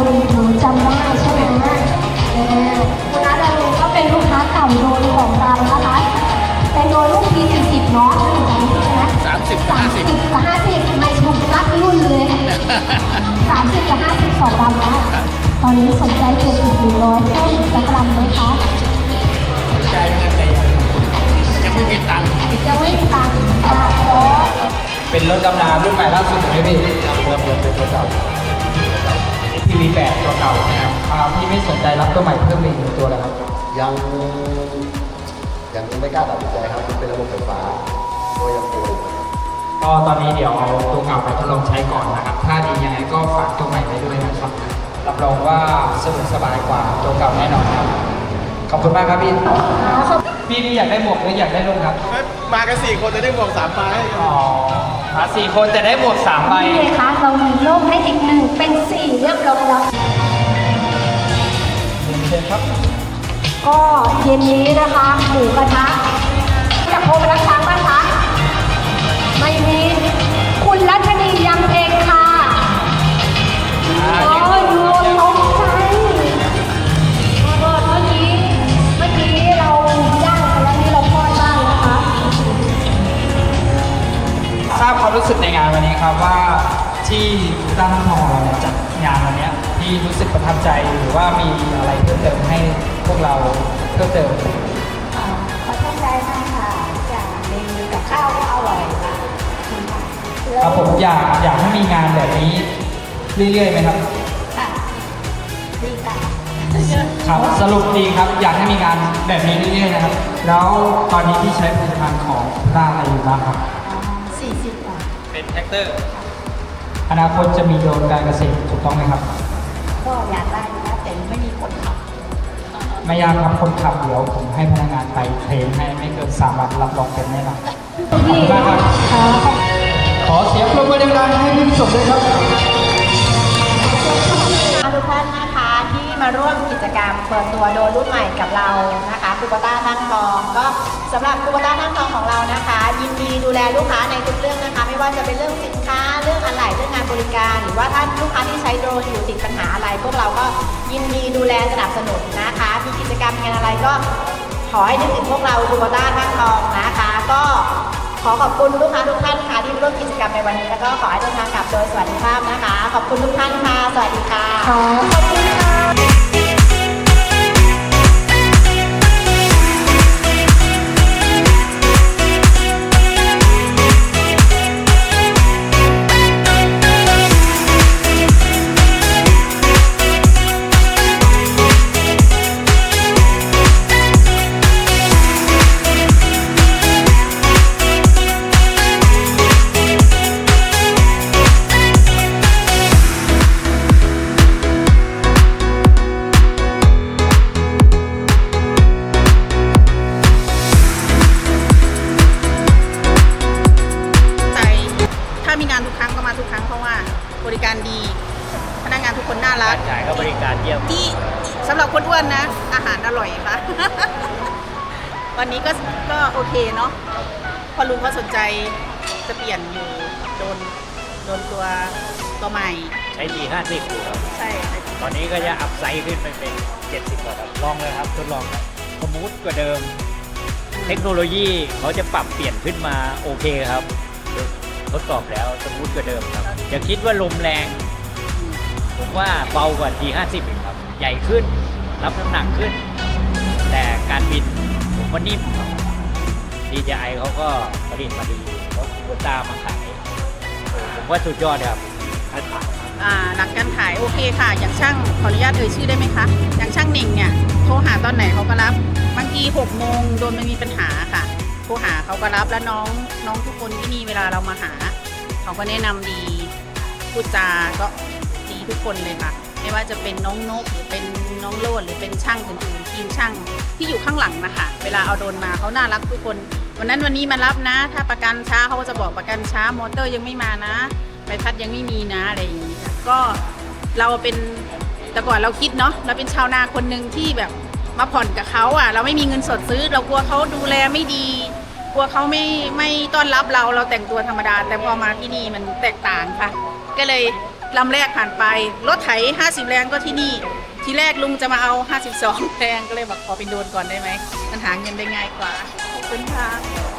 คุณน้าดารุณหนูจำได้ใช่ไหมเออคุณน้าดารุณก็เป็นลูกค้าเก่าโดนของเรานะคะเป็นโดนลูกปี40เนาะถ้าหนูจำไม่ผิดนะสามสิบสามสิบกับห้าสิบไม่ถูกนับรุ่นเลยสามสิบกับห้าสิบสองลำแล้วตอนนี้สนใจเก็บอีกหนึ่งร้อยต้นสักลำไหมคะใจมันใจยังไม่มีตังค์จะไม่มีตังค์ค่ะขอเป็นรถดำน้ำรุ่นใหม่ล่าสุดไหมพี่เริ่มเริ่มเป็นตัวเก่า ทีวีแปดตัวเก่านะครับอ่าพี่ไม่สนใจรับตัวใหม่เพิ่มอีกหนึ่งตัวแล้วครับ ยังยังไม่กล้าตัดสินใจครับมันเป็นระบบไฟฟ้าก็ยังกลัวอยู่ก็ตอนนี้เดี๋ยวเอาตัวเก่าไปทดลองใช้ก่อนนะครับ ถ้าดียังไงก็ฝากตัวใหม่ไว้ด้วยนะครับ รับรองว่าสะดวกสบายกว่าตัวเก่าแน่นอนครับ ขอบคุณมากครับพี่ขอบพี่นี่อยากได้หมวกหรืออยากได้ร่มครับ มากันสี่คนจะได้หมวกสามใบ อ๋อ มาสี่คนจะได้หมวกสามใบ นี่เลยคะเรามีโล่มให้อีกหนึ่งเป็นสี่เรียบร้อยแล้ว เชิญครับ ก็เย็นนี้นะคะหมูกระทะจะ นวันนี้ครับว่าที่ตั้งทองเราเนี่ยจัดงานวันเนี้ยที่รู้สึกประทับใจหรือว่ามีอะไรเพิ่มเติมให้พวกเราเพิ่มเติมประทับใจมากค่ะจากเมนูกับข้าวก็อร่อยค่ะครับผมอยากอยากให้มีงานแบบนี้เรื่อยๆไหมครับค่ะดีค่ะครับสรุปดีครับอยากให้มีงานแบบนี้เรื่อยๆนะครับ แล้วตอนนี้ที่ใช้ผลิตภัณฑ์ของด้านอะไรอยู่บ้างครับสี่สิบบา ทเป็นแท็กเตอร์ อนาคตจะมีโดรนการเกษตรถูกต้องไหมครับ ก็อยากได้นะแต่ไม่มีคนขับไม่ยากครับคนขับเดี๋ยวผมให้พนักงานไปเทรนให้ไม่เกินสามวันรับรองเป็นแน่นอนขอบคุณมากครับขอเสียงปรบมือดังๆให้พี่สมด้วยครับทุกท่านนะคะที่มาร่วมกิจกรรมเปิดตัวโดรนรุ่นใหม่กับเรานะคะคูปต้าท่านทอง ก็สำหรับคูปต้าท่านทองของเรานะคะ ยินดีดูแลลูกค้าในทุกเรื่องนะคะไม่ ว่าจะเป็นเรื่องสินค้าเรื่องอะไหล่เรื่องงานบริการ หรือว่าถ้าลูกค้าที่ใช้โดรนอยู่ติดปัญหาอะไร พวกเราก็ยินดีดูแลสนับสนุนนะคะ มีกิจกรรมงานอะไรก็ขอให้นึกถึงพวกเราคูปต้าท่านทองนะคะ ก็ขอขอบคุณลูกค้าทุกท่านค่ะที่ร่วมกิจกรรมในวันนี้แล้วก็ขอให้เดินทางกลับโดยสวัสดิภาพนะคะ ขอบคุณทุกท่านค่ะสวัสดีค่ะขอบคุณค่ะ ที่สำหรับคนอ้วนนะ อาหารอร่อยค่ะ วันนี้ก็ก็โอเคเนาะพอลุงเขาสนใจจะเปลี่ยนอยู่โดนโดนตัวตัวใหม่ ใช้ดีห้าสิบอยู่ครับ ใช่ตอนนี้ก็จะอัพไซด์ขึ้นไปเป็นเจ็ดสิบกว่าครับลองเลยครับทดลองครับสมูทกว่าเดิม เทคโนโลยีเขาจะปรับเปลี่ยนขึ้นมาโอเคครับทดสอบแล้วสมูทกว่าเดิมครับอย่าคิดว่าลมแรง ผมว่าเบากว่า G50 อีกครับ ใหญ่ขึ้น รับน้ำหนักขึ้น แต่การบินผมว่านิ่มครับ DJI เขาก็ผลิตมาดีเขาควตามาขายผมว่าสุดยอดครับถ้าถามอ่าหลักการขายโอเคค่ะ อย่างช่างขออนุญาตเอ่ยชื่อได้ไหมคะ อย่างช่างหนิงเนี่ยโทรหาตอนไหนเขาก็รับบางทีหกโมงโดนมันมีปัญหาค่ะโทรหาเขาก็รับแล้วน้องน้องทุกคนที่นี่เวลาเรามาหา เขาก็แนะนำดีพูดจาก็ดีทุกคนเลยค่ะ ไม่ว่าจะเป็นน้องนกหรือเป็นน้องโลดหรือเป็นช่างอื่นๆทีมช่างที่อยู่ข้างหลังนะคะ เวลาเอาโดนมาเขาน่ารักทุกคน วันนั้นวันนี้มารับนะ ถ้าประกันช้าเขาก็จะบอกประกันช้ามอเตอร์ยังไม่มานะใบพัดยังไม่มีนะอะไรอย่างนี้ค่ะก็เราเป็นแต่ก่อนเราคิดเนาะเราเป็นชาวนาคนหนึ่งที่แบบมาผ่อนกับเขาอะ เราไม่มีเงินสดซื้อ เรากลัวเขาดูแลไม่ดี กลัวเขาไม่ไม่ต้อนรับเราเราแต่งตัวธรรมดา แต่พอมาที่นี่มันแตกต่างค่ะ ก็เลย ลำแรกผ่านไป รถไถ 50 แรงก็ที่นี่ ทีแรกลุงจะมาเอา 52 แรงก็เลยบอกขอเป็นโดนก่อนได้ไหม มันหาเงินได้ง่ายกว่า ขอบคุณค่ะ